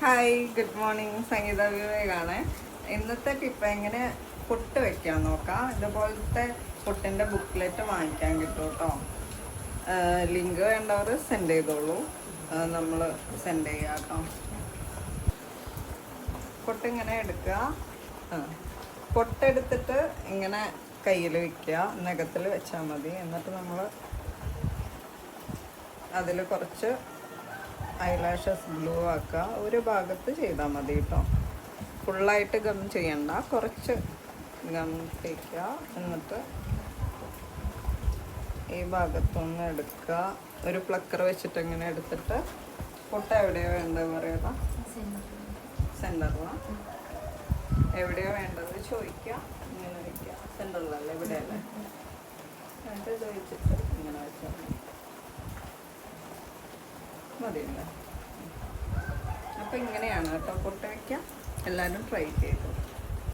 Hi good morning Sangeetha വിവേകാണ്. ഇന്നത്തെ tip എങ്ങനെ പൊട്ട് വെക്കാൻ നോക്കാം. ഇതുപോലത്തെ പൊട്ടിന്റെ ബുക്ക്ലെറ്റ് വാങ്ങിക്കാൻ കിട്ടും കേട്ടോ ലിങ്ക് വേണ്ടവർ സെൻഡ് ചെയ്തോളൂ. നമ്മൾ സെൻഡ് ചെയ്യാം കേട്ടോ പൊട്ടിങ്ങനെ എടുക്കുക. പൊട്ടെടുത്തിട്ട് ഇങ്ങനെ കയ്യിൽ വയ്ക്കുക നഖത്തിൽ വെച്ചാൽ മതി. എന്നിട്ട് നമ്മൾ അതിൽ കുറച്ച് ഐലാഷസ് ഗ്ലൂ ആക്കുക. ഒരു ഭാഗത്ത് ചെയ്താൽ മതി കേട്ടോ ഫുള്ളായിട്ട് ഗം ചെയ്യണ്ട. കുറച്ച് ഗം തേക്കുക. എന്നിട്ട് ഈ ഭാഗത്തൊന്ന് എടുക്കുക. ഒരു പ്ലക്കർ വെച്ചിട്ട് ഇങ്ങനെ എടുത്തിട്ട് പൊട്ട എവിടെയോ വേണ്ടത് പറയുക സെന്ററിലാണ് എവിടെയോ വേണ്ടത് ചോദിക്കുക ഇങ്ങനെ വയ്ക്കുക സെന്ററിലല്ലേ ഇവിടെയല്ലേ? എന്നിട്ട് ചോദിച്ചിട്ട് ഇങ്ങനെ വെച്ചാൽ മതിയല്ലേ. അപ്പം ഇങ്ങനെയാണ് കേട്ടോ. കൊട്ടയ്ക്ക എല്ലാവരും ട്രൈ ചെയ്തു.